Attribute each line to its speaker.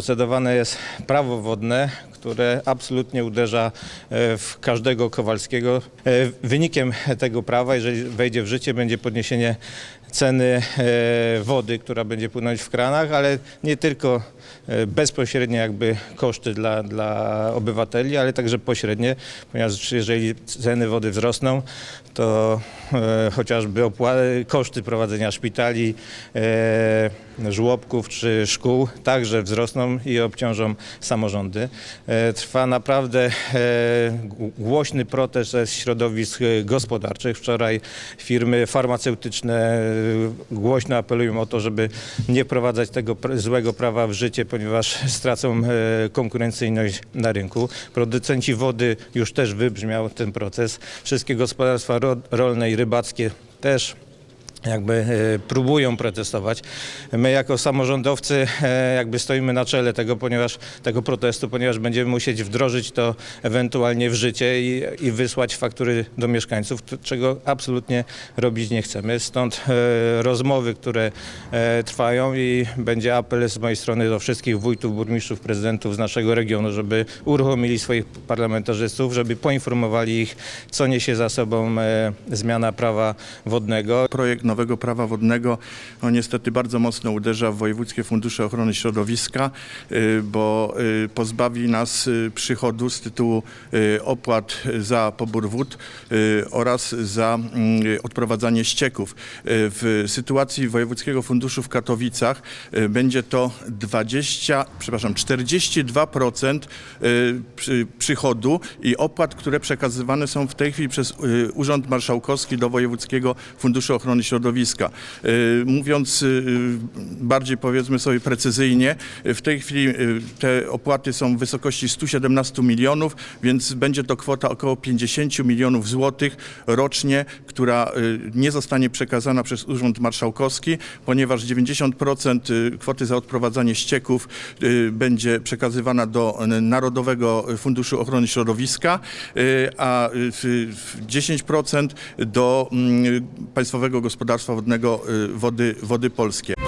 Speaker 1: Procedowane jest prawo wodne, które absolutnie uderza e, w każdego Kowalskiego. E, Wynikiem tego prawa, jeżeli wejdzie w życie, będzie podniesienie ceny e, wody, która będzie płynąć w kranach, ale nie tylko e, bezpośrednie jakby koszty dla, dla obywateli, ale także pośrednie, ponieważ jeżeli ceny wody wzrosną, to e, chociażby koszty prowadzenia szpitali, żłobków czy szkół także wzrosną i obciążą samorządy. Trwa naprawdę głośny protest ze środowisk gospodarczych. Wczoraj firmy farmaceutyczne głośno apelują o to, żeby nie wprowadzać tego złego prawa w życie, ponieważ stracą e, konkurencyjność na rynku. Producenci wody już też wybrzmiał ten proces. Wszystkie gospodarstwa ro- rolne i rybackie też jakby e, próbują protestować. My jako samorządowcy e, jakby stoimy na czele tego, ponieważ tego protestu, ponieważ będziemy musieć wdrożyć to ewentualnie w życie i, i wysłać faktury do mieszkańców, czego absolutnie robić nie chcemy. Stąd e, rozmowy, które trwają i będzie apel z mojej strony do wszystkich wójtów, burmistrzów, prezydentów z naszego regionu, żeby uruchomili swoich parlamentarzystów, żeby poinformowali ich, co niesie za sobą zmiana prawa wodnego.
Speaker 2: Projekt nowego prawa wodnego no, niestety bardzo mocno uderza w wojewódzkie fundusze ochrony środowiska, y, bo y, pozbawi nas y, przychodu z tytułu opłat za pobór wód oraz za odprowadzanie ścieków. W sytuacji Wojewódzkiego Funduszu w Katowicach będzie to 20, przepraszam, 42% y, przy- przychodu i opłat, które przekazywane są w tej chwili przez Urząd Marszałkowski do Wojewódzkiego Funduszu Ochrony Środowiska. Y, Mówiąc y, bardziej powiedzmy sobie precyzyjnie, y, w tej chwili te opłaty są w wysokości 117 milionów, więc będzie to kwota około 50 milionów złotych rocznie, która nie zostanie przekazana przez Urząd Marszałkowski, ponieważ 90% y, kwoty za odprowadzanie ścieków będzie przekazywana do Narodowego Funduszu Ochrony Środowiska, a y, w- w 10% do mm, Państwowego Gospodarstwa Wodnego y, Wody, Wody Polskie.